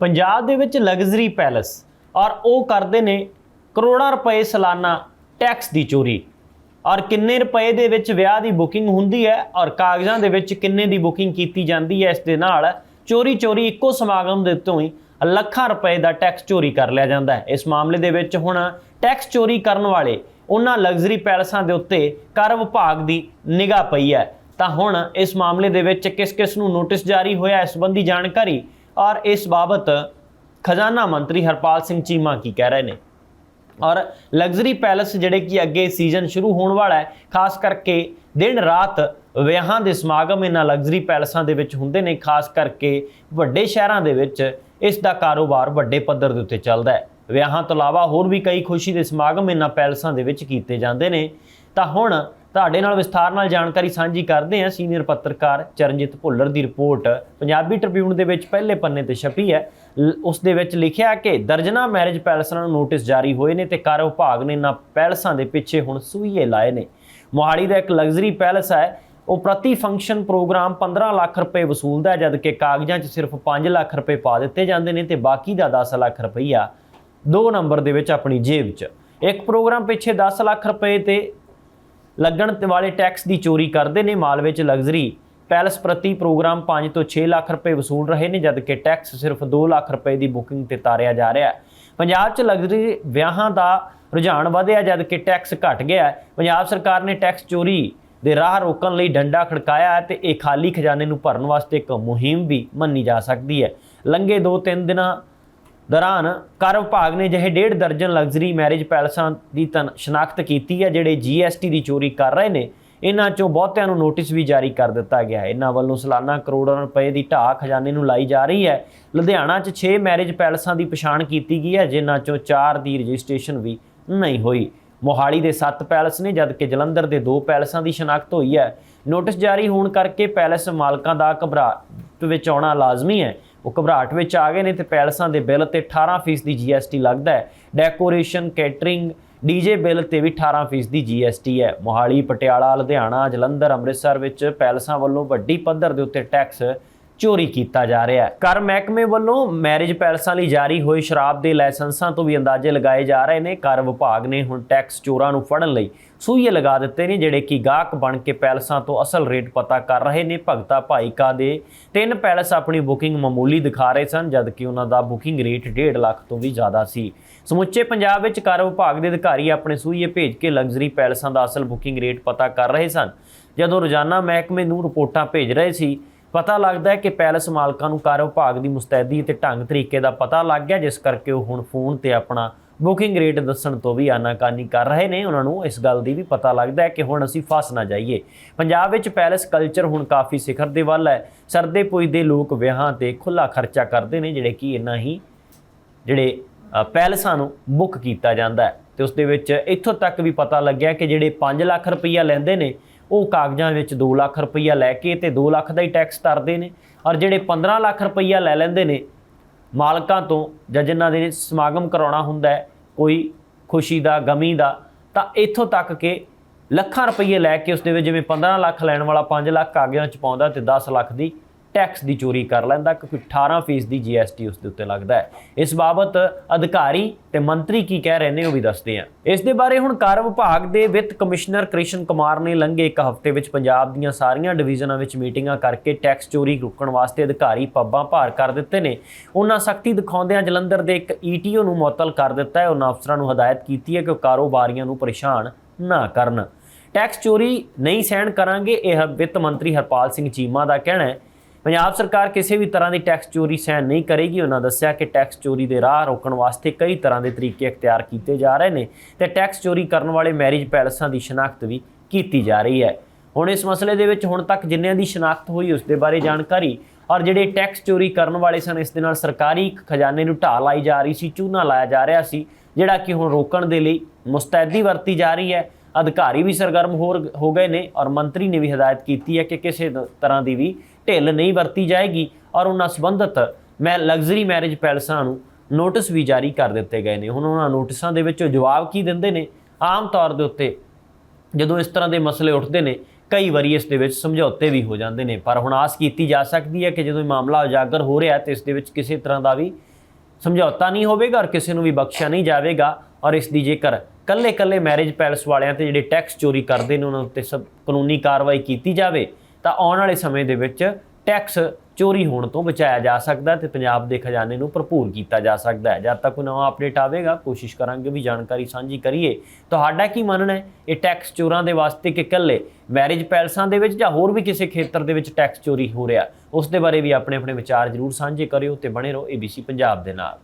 ਪੰਜਾਬ ਦੇ ਵਿੱਚ luxury palace ਔਰ ਉਹ ਕਰਦੇ ਨੇ ਕਰੋੜਾਂ ਰੁਪਏ ਸਾਲਾਨਾ ਟੈਕਸ ਦੀ ਚੋਰੀ। ਔਰ ਕਿੰਨੇ ਰੁਪਏ ਦੇ ਵਿੱਚ ਵਿਆਹ ਦੀ ਬੁਕਿੰਗ ਹੁੰਦੀ ਹੈ ਔਰ ਕਾਗਜ਼ਾਂ ਦੇ ਵਿੱਚ ਕਿੰਨੇ ਦੀ ਬੁਕਿੰਗ ਕੀਤੀ ਜਾਂਦੀ ਹੈ ਇਸ ਦੇ ਨਾਲ ਚੋਰੀ ਚੋਰੀ ਇੱਕੋ ਸਮਾਗਮ ਦੇ ਉੱਤੋਂ ਹੀ ਲੱਖਾਂ ਰੁਪਏ ਦਾ ਟੈਕਸ ਚੋਰੀ ਕਰ ਲਿਆ ਜਾਂਦਾ ਹੈ। ਇਸ ਮਾਮਲੇ ਦੇ ਵਿੱਚ ਹੁਣ ਟੈਕਸ ਚੋਰੀ ਕਰਨ ਵਾਲੇ ਉਹਨਾਂ ਲਗਜ਼ਰੀ ਪੈਲਸਾਂ ਦੇ ਉੱਤੇ ਕਰ ਵਿਭਾਗ ਦੀ ਨਿਗਾਹ ਪਈ ਹੈ। ਤਾਂ ਹੁਣ ਇਸ ਮਾਮਲੇ ਦੇ ਵਿੱਚ ਕਿਸ ਕਿਸ ਨੂੰ ਨੋਟਿਸ ਜਾਰੀ ਹੋਇਆ ਇਸ ਸੰਬੰਧੀ ਜਾਣਕਾਰੀ ਔਰ ਇਸ ਬਾਬਤ ਖਜ਼ਾਨਾ ਮੰਤਰੀ ਹਰਪਾਲ ਸਿੰਘ ਚੀਮਾ ਕੀ ਕਹਿ ਰਹੇ ਨੇ? ਔਰ ਲਗਜ਼ਰੀ ਪੈਲਸ ਜਿਹੜੇ ਕਿ ਅੱਗੇ ਸੀਜ਼ਨ ਸ਼ੁਰੂ ਹੋਣ ਵਾਲਾ ਹੈ, ਖਾਸ ਕਰਕੇ ਦਿਨ ਰਾਤ ਵਿਆਹਾਂ ਦੇ ਸਮਾਗਮ ਇਹਨਾਂ ਲਗਜ਼ਰੀ ਪੈਲਸਾਂ ਦੇ ਵਿੱਚ ਹੁੰਦੇ ਨੇ, ਖਾਸ ਕਰਕੇ ਵੱਡੇ ਸ਼ਹਿਰਾਂ ਦੇ ਵਿੱਚ ਇਸ ਦਾ ਕਾਰੋਬਾਰ ਵੱਡੇ ਪੱਧਰ ਦੇ ਉੱਤੇ ਚੱਲਦਾ ਹੈ। ਵਿਆਹਾਂ ਤੋਂ ਇਲਾਵਾ ਹੋਰ ਵੀ ਕਈ ਖੁਸ਼ੀ ਦੇ ਸਮਾਗਮ ਇਹਨਾਂ ਪੈਲਸਾਂ ਦੇ ਵਿੱਚ ਕੀਤੇ ਜਾਂਦੇ ਨੇ। ਤਾਂ ਹੁਣ ਤੁਹਾਡੇ ਨਾਲ ਵਿਸਥਾਰ ਨਾਲ ਜਾਣਕਾਰੀ ਸਾਂਝੀ ਕਰਦੇ ਹਾਂ ਸੀਨੀਅਰ ਪੱਤਰਕਾਰ ਚਰਨਜੀਤ ਭੁੱਲਰ ਦੀ ਰਿਪੋਰਟ। ਪੰਜਾਬੀ ਟ੍ਰਿਬਿਊਨ ਦੇ ਵਿੱਚ ਪਹਿਲੇ ਪੰਨੇ ਤੇ ਛਪੀ ਹੈ। ਲ- ਉਸ ਦੇ ਵਿੱਚ ਲਿਖਿਆ ਕਿ ਦਰਜਨਾ ਮੈਰਿਜ ਪੈਲਸਾਂ ਨੂੰ ਨੋਟਿਸ ਜਾਰੀ ਹੋਏ ਨੇ ਤੇ ਕਰ ਵਿਭਾਗ ਨੇ ਇਹਨਾਂ ਪੈਲਸਾਂ ਦੇ ਪਿੱਛੇ ਹੁਣ ਸੂਈਏ ਲਾਏ ਨੇ। ਮੋਹਾਲੀ ਦਾ ਇੱਕ ਲਗਜ਼ਰੀ ਪੈਲਸ ਹੈ। ਉਹ ਪ੍ਰਤੀ ਫੰਕਸ਼ਨ ਪ੍ਰੋਗਰਾਮ 15 ਲੱਖ ਰੁਪਏ ਵਸੂਲਦਾ ਹੈ, ਜਦਕਿ ਕਾਗਜ਼ਾਂ 'ਚ ਸਿਰਫ 5 ਲੱਖ ਰੁਪਏ ਪਾ ਦਿੱਤੇ ਜਾਂਦੇ ਨੇ ਤੇ ਬਾਕੀ ਦਾ 10 ਲੱਖ ਰੁਪਈਆ ਦੋ ਨੰਬਰ ਦੇ ਵਿੱਚ ਆਪਣੀ ਜੇਬ 'ਚ। ਇੱਕ ਪ੍ਰੋਗਰਾਮ ਪਿੱਛੇ 10 ਲੱਖ ਰੁਪਏ ਤੇ ਲੱਗਣ ਵਾਲੇ ਟੈਕਸ ਦੀ ਚੋਰੀ ਕਰਦੇ ਨੇ। ਮਾਲ ਵਿੱਚ ਲਗਜ਼ਰੀ ਪੈਲਸ ਪ੍ਰਤੀ ਪ੍ਰੋਗਰਾਮ 5 ਤੋਂ 6 ਲੱਖ ਰੁਪਏ ਵਸੂਲ ਰਹੇ ਨੇ, ਜਦਕਿ ਟੈਕਸ ਸਿਰਫ 2 ਲੱਖ ਰੁਪਏ ਦੀ ਬੁਕਿੰਗ ਤੇ ਤਾਰਿਆ ਜਾ ਰਿਹਾ ਹੈ। ਪੰਜਾਬ 'ਚ ਲਗਜ਼ਰੀ ਵਿਆਹਾਂ ਦਾ ਰੁਝਾਨ ਵਧਿਆ, ਜਦਕਿ ਟੈਕਸ ਘਟ ਗਿਆ ਪੰਜਾਬ ਸਰਕਾਰ ਨੇ ਟੈਕਸ ਚੋਰੀ ਦੇ ਰਾਹ ਰੋਕਣ ਲਈ ਡੰਡਾ ਖੜਕਾਇਆ ਹੈ ਤੇ ਇਹ ਖਾਲੀ ਖਜ਼ਾਨੇ ਨੂੰ ਭਰਨ ਵਾਸਤੇ ਇੱਕ ਮੁਹਿੰਮ ਵੀ ਮੰਨੀ ਜਾ ਸਕਦੀ ਹੈ। ਲੰਘੇ 2-3 ਦਿਨਾਂ ਦੌਰਾਨ ਕਰ ਵਿਭਾਗ ਨੇ ਜਿਹੇ ਡੇਢ ਦਰਜਨ ਲਗਜ਼ਰੀ ਮੈਰਿਜ ਪੈਲਸਾਂ ਦੀ ਤਨ, ਸ਼ਨਾਖਤ ਕੀਤੀ ਹੈ, ਜਿਹੜੇ ਜੀਐਸਟੀ ਦੀ ਚੋਰੀ ਕਰ ਰਹੇ ਨੇ। ਇਹਨਾਂ ਚੋਂ ਬਹੁਤਿਆਂ ਨੂੰ ਨੋਟਿਸ ਵੀ ਜਾਰੀ ਕਰ ਦਿੱਤਾ ਗਿਆ ਹੈ। ਇਹਨਾਂ ਵੱਲੋਂ ਸਾਲਾਨਾ ਕਰੋੜਾਂ ਰੁਪਏ ਦੀ ਢਾਹ ਖਜ਼ਾਨੇ ਨੂੰ ਲਾਈ ਜਾ ਰਹੀ ਹੈ। ਲੁਧਿਆਣਾ 'ਚ 6 ਮੈਰਿਜ ਪੈਲਸਾਂ ਦੀ ਪਛਾਣ ਕੀਤੀ ਗਈ ਹੈ, ਜਿਨ੍ਹਾਂ ਚੋਂ 4 ਦੀ ਰਜਿਸਟ੍ਰੇਸ਼ਨ ਵੀ ਨਹੀਂ ਹੋਈ। ਮੋਹਾਲੀ ਦੇ 7 ਪੈਲਸ ਨੇ, ਜਦਕਿ ਜਲੰਧਰ ਦੇ 2 ਪੈਲਸਾਂ ਦੀ ਸ਼ਨਾਖਤ ਹੋਈ ਹੈ। ਨੋਟਿਸ ਜਾਰੀ ਹੋਣ ਕਰਕੇ ਪੈਲਸ ਮਾਲਕਾਂ ਦਾ ਘਬਰਾਹਟ ਵਿੱਚ ਆਉਣਾ ਲਾਜ਼ਮੀ ਹੈ। ਉਹ ਘਬਰਾਹਟ ਵਿੱਚ ਆ ਗਏ ਨੇ ਤੇ ਪੈਲਸਾਂ ਦੇ ਬਿੱਲ ਤੇ 18% ਦੀ GST ਲੱਗਦਾ ਹੈ। ਡੈਕੋਰੇਸ਼ਨ ਕੇਟਰਿੰਗ ਡੀਜੇ ਬਿੱਲ ਤੇ ਵੀ 18% ਦੀ GST ਹੈ। ਮੋਹਾਲੀ, ਪਟਿਆਲਾ, ਲੁਧਿਆਣਾ, ਜਲੰਧਰ, ਅੰਮ੍ਰਿਤਸਰ ਵਿੱਚ ਪੈਲਸਾਂ ਵੱਲੋਂ ਵੱਡੀ ਪੱਧਰ ਦੇ ਉੱਤੇ ਟੈਕਸ ਚੋਰੀ ਕੀਤਾ ਜਾ ਰਿਹਾ ਹੈ। ਕਰ ਮਹਿਕਮੇ ਵੱਲੋਂ ਮੈਰਿਜ ਪੈਲਸਾਂ ਲਈ ਜਾਰੀ ਹੋਏ ਸ਼ਰਾਬ ਦੇ ਲਾਇਸੈਂਸਾਂ ਤੋਂ ਵੀ ਅੰਦਾਜ਼ੇ ਲਗਾਏ ਜਾ ਰਹੇ ਨੇ। ਕਰ ਵਿਭਾਗ ਨੇ ਹੁਣ ਟੈਕਸ ਚੋਰਾਂ ਨੂੰ ਫੜਨ ਲਈ ਸੂਈਏ ਲਗਾ ਦਿੱਤੇ ਨੇ, ਜਿਹੜੇ ਕਿ ਗਾਹਕ ਬਣ ਕੇ ਪੈਲਸਾਂ ਤੋਂ ਅਸਲ ਰੇਟ ਪਤਾ ਕਰ ਰਹੇ ਨੇ। ਭਗਤਾ ਭਾਈਕਾ ਦੇ ਤਿੰਨ ਪੈਲਸ ਆਪਣੀ ਬੁਕਿੰਗ ਮਾਮੂਲੀ ਦਿਖਾ ਰਹੇ ਸਨ, ਜਦਕਿ ਉਹਨਾਂ ਦਾ ਬੁਕਿੰਗ ਰੇਟ 1.5 ਲੱਖ ਤੋਂ ਵੀ ਜ਼ਿਆਦਾ ਸੀ। ਸਮੁੱਚੇ ਪੰਜਾਬ ਵਿੱਚ ਕਰ ਵਿਭਾਗ ਦੇ ਅਧਿਕਾਰੀ ਆਪਣੇ ਸੂਈਏ ਭੇਜ ਕੇ ਲਗਜ਼ਰੀ ਪੈਲਸਾਂ ਦਾ ਅਸਲ ਬੁਕਿੰਗ ਰੇਟ ਪਤਾ ਕਰ ਰਹੇ ਸਨ। ਜਦੋਂ ਰੋਜ਼ਾਨਾ ਮਹਿਕਮੇ ਨੂੰ ਰਿਪੋਰਟਾਂ ਭੇਜ ਰਹੇ ਸੀ ਪਤਾ ਲੱਗਦਾ ਹੈ ਕਿ ਪੈਲਸ ਮਾਲਕਾਂ ਨੂੰ ਕਾਰ ਵਿਭਾਗ ਦੀ ਮੁਸਤੈਦੀ ਤੇ ਢੰਗ ਤਰੀਕੇ ਦਾ ਪਤਾ ਲੱਗ ਗਿਆ, ਜਿਸ ਕਰਕੇ ਉਹ ਹੁਣ ਫੋਨ ਤੇ ਆਪਣਾ ਬੁਕਿੰਗ ਰੇਟ ਦੱਸਣ ਤੋਂ ਵੀ ਆਨਾਕਾਨੀ ਕਰ ਰਹੇ ਨੇ। ਉਹਨਾਂ ਨੂੰ ਇਸ ਗੱਲ ਦੀ ਵੀ ਪਤਾ ਲੱਗਦਾ ਹੈ ਕਿ ਹੁਣ ਅਸੀਂ ਫਸ ਨਾ ਜਾਈਏ। ਪੰਜਾਬ ਵਿੱਚ ਪੈਲਸ ਕਲਚਰ ਹੁਣ ਕਾਫੀ ਸਿਖਰ ਦੇ ਵੱਲ ਹੈ। ਸਰਦੇ ਪੁੱਜਦੇ ਲੋਕ ਵਿਆਹਾਂ ਤੇ ਖੁੱਲਾ ਖਰਚਾ ਕਰਦੇ ਨੇ, ਜਿਹੜੇ ਕਿ ਇੰਨਾ ਹੀ ਜਿਹੜੇ ਪੈਲਸਾਂ ਨੂੰ ਬੁੱਕ ਕੀਤਾ ਜਾਂਦਾ ਹੈ। ਤੇ ਉਸ ਦੇ ਵਿੱਚ ਇੱਥੋਂ ਤੱਕ ਵੀ ਪਤਾ ਲੱਗਿਆ ਕਿ ਜਿਹੜੇ 5 ਲੱਖ ਰੁਪਈਆ ਲੈਂਦੇ ਨੇ ਉਹ ਕਾਗਜ਼ਾਂ ਵਿੱਚ 2 ਲੱਖ ਰੁਪਈਆ ਲੈ ਕੇ ਤੇ 2 ਲੱਖ ਦਾ ਹੀ ਟੈਕਸ ਤਰਦੇ ਨੇ। ਔਰ ਜਿਹੜੇ 15 ਲੱਖ ਰੁਪਈਆ ਲੈ ਲੈਂਦੇ ਨੇ, ਮਾਲਕਾਂ ਤੋਂ ਜਾਂ ਜਿਨ੍ਹਾਂ ਦੇ ਸਮਾਗਮ ਕਰਾਉਣਾ ਹੁੰਦਾ ਹੈ, ਕੋਈ ਖੁਸ਼ੀ ਦਾ, ਗਮੀ ਦਾ, ਤਾਂ ਇੱਥੋਂ ਤੱਕ ਕਿ ਲੱਖਾਂ ਰੁਪਏ ਲੈ ਕੇ ਉਸ ਦੇ ਵਿੱਚ ਜਿਵੇਂ 15 ਲੱਖ ਲੈਣ ਵਾਲਾ 5 ਲੱਖ ਕਾਗਜ਼ਾਂ ਚ ਪਾਉਂਦਾ ਤੇ 10 ਲੱਖ ਦੀ ਟੈਕਸ ਦੀ ਚੋਰੀ ਕਰ ਲੈਂਦਾ, ਕਿਉਂਕਿ 18% ਦੀ GST ਉਸ ਦੇ ਉੱਤੇ ਲੱਗਦਾ ਹੈ। ਇਸ ਬਾਬਤ ਅਧਿਕਾਰੀ ਤੇ ਮੰਤਰੀ ਕੀ ਕਹਿ ਰਹੇ ਨੇ ਉਹ ਵੀ ਦੱਸਦੇ ਆ ਇਸ ਦੇ ਬਾਰੇ ਹੁਣ ਕਰ ਵਿਭਾਗ ਦੇ ਵਿੱਤ ਕਮਿਸ਼ਨਰ ਕ੍ਰਿਸ਼ਨ ਕੁਮਾਰ ਨੇ ਲੰਘੇ ਇੱਕ ਹਫ਼ਤੇ ਵਿੱਚ ਪੰਜਾਬ ਦੀਆਂ ਸਾਰੀਆਂ ਡਿਵੀਜ਼ਨਾਂ ਵਿੱਚ ਮੀਟਿੰਗਾਂ ਕਰਕੇ ਟੈਕਸ ਚੋਰੀ ਰੋਕਣ ਵਾਸਤੇ ਅਧਿਕਾਰੀ ਪੱਬਾਂ ਭਾਰ ਕਰ ਦਿੱਤੇ ਨੇ। ਉਹਨਾਂ ਸਖਤੀ ਦਿਖਾਉਂਦਿਆਂ ਜਲੰਧਰ ਦੇ ਇੱਕ ETO ਨੂੰ ਮੁਅੱਤਲ ਕਰ ਦਿੱਤਾ ਹੈ। ਉਹਨਾਂ ਅਫਸਰਾਂ ਨੂੰ ਹਦਾਇਤ ਕੀਤੀ ਹੈ ਕਿ ਉਹ ਕਾਰੋਬਾਰੀਆਂ ਨੂੰ ਪਰੇਸ਼ਾਨ ਨਾ ਕਰਨ। ਟੈਕਸ ਚੋਰੀ ਨਹੀਂ ਸਹਿਣ ਕਰਾਂਗੇ, ਇਹ ਵਿੱਤ ਮੰਤਰੀ ਹਰਪਾਲ ਸਿੰਘ ਚੀਮਾ ਦਾ ਕਹਿਣਾ ਹੈ। ਪੰਜਾਬ ਸਰਕਾਰ ਕਿਸੇ ਵੀ ਤਰ੍ਹਾਂ ਦੀ ਟੈਕਸ ਚੋਰੀ ਸਹਿਣ ਨਹੀਂ ਕਰੇਗੀ। ਉਹਨਾਂ ਦੱਸਿਆ ਕਿ ਟੈਕਸ ਚੋਰੀ ਦੇ ਰਾਹ ਰੋਕਣ ਵਾਸਤੇ ਕਈ ਤਰ੍ਹਾਂ ਦੇ ਤਰੀਕੇ ਅਖਤਿਆਰ ਕੀਤੇ ਜਾ ਰਹੇ ਨੇ ਤੇ ਟੈਕਸ ਚੋਰੀ ਕਰਨ ਵਾਲੇ ਮੈਰਿਜ ਪੈਲਸਾਂ ਦੀ ਸ਼ਨਾਖਤ ਵੀ ਕੀਤੀ ਜਾ ਰਹੀ ਹੈ। ਹੁਣ ਇਸ ਮਸਲੇ ਦੇ ਵਿੱਚ ਹੁਣ ਤੱਕ ਜਿੰਨਿਆਂ ਦੀ ਸ਼ਨਾਖਤ ਹੋਈ ਉਸ ਦੇ ਬਾਰੇ ਜਾਣਕਾਰੀ ਔਰ ਜਿਹੜੇ ਟੈਕਸ ਚੋਰੀ ਕਰਨ ਵਾਲੇ ਸਨ, ਇਸ ਦੇ ਨਾਲ ਸਰਕਾਰੀ ਖਜ਼ਾਨੇ ਨੂੰ ਢਾਹ ਲਾਈ ਜਾ ਰਹੀ ਸੀ, ਚੂਨਾ ਲਾਇਆ ਜਾ ਰਿਹਾ ਸੀ, ਜਿਹੜਾ ਕਿ ਹੁਣ ਰੋਕਣ ਦੇ ਲਈ ਮੁਸਤੈਦੀ ਵਰਤੀ ਜਾ ਰਹੀ ਹੈ। ਅਧਿਕਾਰੀ ਵੀ ਸਰਗਰਮ ਹੋਰ ਹੋ ਗਏ ਨੇ ਔਰ ਮੰਤਰੀ ਨੇ ਵੀ ਹਦਾਇਤ ਕੀਤੀ ਹੈ ਕਿ ਕਿਸੇ ਤਰ੍ਹਾਂ ਦੀ ਵੀ ਢਿੱਲ ਨਹੀਂ ਵਰਤੀ ਜਾਏਗੀ ਔਰ ਉਹਨਾਂ ਸੰਬੰਧਤ ਮੈਂ ਲਗਜ਼ਰੀ ਮੈਰਿਜ ਪੈਲਸਾਂ ਨੂੰ ਨੋਟਿਸ ਵੀ ਜਾਰੀ ਕਰ ਦਿੱਤੇ ਗਏ ਨੇ। ਹੁਣ ਉਹਨਾਂ ਨੋਟਿਸਾਂ ਦੇ ਵਿੱਚ ਉਹ ਜਵਾਬ ਕੀ ਦਿੰਦੇ ਨੇ? ਆਮ ਤੌਰ ਦੇ ਉੱਤੇ ਜਦੋਂ ਇਸ ਤਰ੍ਹਾਂ ਦੇ ਮਸਲੇ ਉੱਠਦੇ ਨੇ, ਕਈ ਵਾਰੀ ਇਸ ਦੇ ਵਿੱਚ ਸਮਝੌਤੇ ਵੀ ਹੋ ਜਾਂਦੇ ਨੇ। ਪਰ ਹੁਣ ਆਸ ਕੀਤੀ ਜਾ ਸਕਦੀ ਹੈ ਕਿ ਜਦੋਂ ਇਹ ਮਾਮਲਾ ਉਜਾਗਰ ਹੋ ਰਿਹਾ ਤੇ ਇਸ ਦੇ ਵਿੱਚ ਕਿਸੇ ਤਰ੍ਹਾਂ ਦਾ ਵੀ ਸਮਝੌਤਾ ਨਹੀਂ ਹੋਵੇਗਾ ਔਰ ਕਿਸੇ ਨੂੰ ਵੀ ਬਖਸ਼ਿਆ ਨਹੀਂ ਜਾਵੇਗਾ। ਔਰ ਇਸ ਦੀ ਜੇਕਰ ਕੱਲੇ ਕੱਲੇ ਮੈਰਿਜ ਪੈਲਸ ਵਾਲਿਆਂ ਤੇ ਜਿਹੜੇ ਟੈਕਸ ਚੋਰੀ ਕਰਦੇ ਨੇ, ਉਹਨਾਂ ਉੱਤੇ ਸਭ ਕਾਨੂੰਨੀ ਕਾਰਵਾਈ ਕੀਤੀ ਜਾਵੇ ਤਾਂ ਆਉਣ ਵਾਲੇ ਸਮੇਂ ਦੇ ਵਿੱਚ ਟੈਕਸ ਚੋਰੀ ਹੋਣ ਤੋਂ ਬਚਾਇਆ ਜਾ ਸਕਦਾ ਹੈ ਤੇ ਪੰਜਾਬ ਦੇ ਖਜ਼ਾਨੇ ਨੂੰ ਭਰਪੂਰ ਕੀਤਾ ਜਾ ਸਕਦਾ ਹੈ। ਜਦ ਤੱਕ ਕੋਈ ਨਵਾਂ ਅਪਡੇਟ ਆਵੇਗਾ, ਕੋਸ਼ਿਸ਼ ਕਰਾਂਗੇ ਵੀ ਜਾਣਕਾਰੀ ਸਾਂਝੀ ਕਰੀਏ। ਤੁਹਾਡਾ ਕੀ ਮੰਨਣਾ ਹੈ? ਇਹ ਟੈਕਸ ਚੋਰਾਂ ਦੇ ਵਾਸਤੇ ਕਿ ਇਕੱਲੇ ਮੈਰਿਜ ਪੈਲਸਾਂ ਦੇ ਵਿੱਚ ਜਾਂ ਹੋਰ ਵੀ ਕਿਸੇ ਖੇਤਰ ਦੇ ਵਿੱਚ ਟੈਕਸ ਚੋਰੀ ਹੋ ਰਿਹਾ? ਉਸ ਦੇ ਬਾਰੇ ਵੀ ਆਪਣੇ ਆਪਣੇ ਵਿਚਾਰ ਜ਼ਰੂਰ ਸਾਂਝੇ ਕਰਿਓ ਤੇ ਬਣੇ ਰਹੋ ABC ਪੰਜਾਬ ਦੇ ਨਾਲ।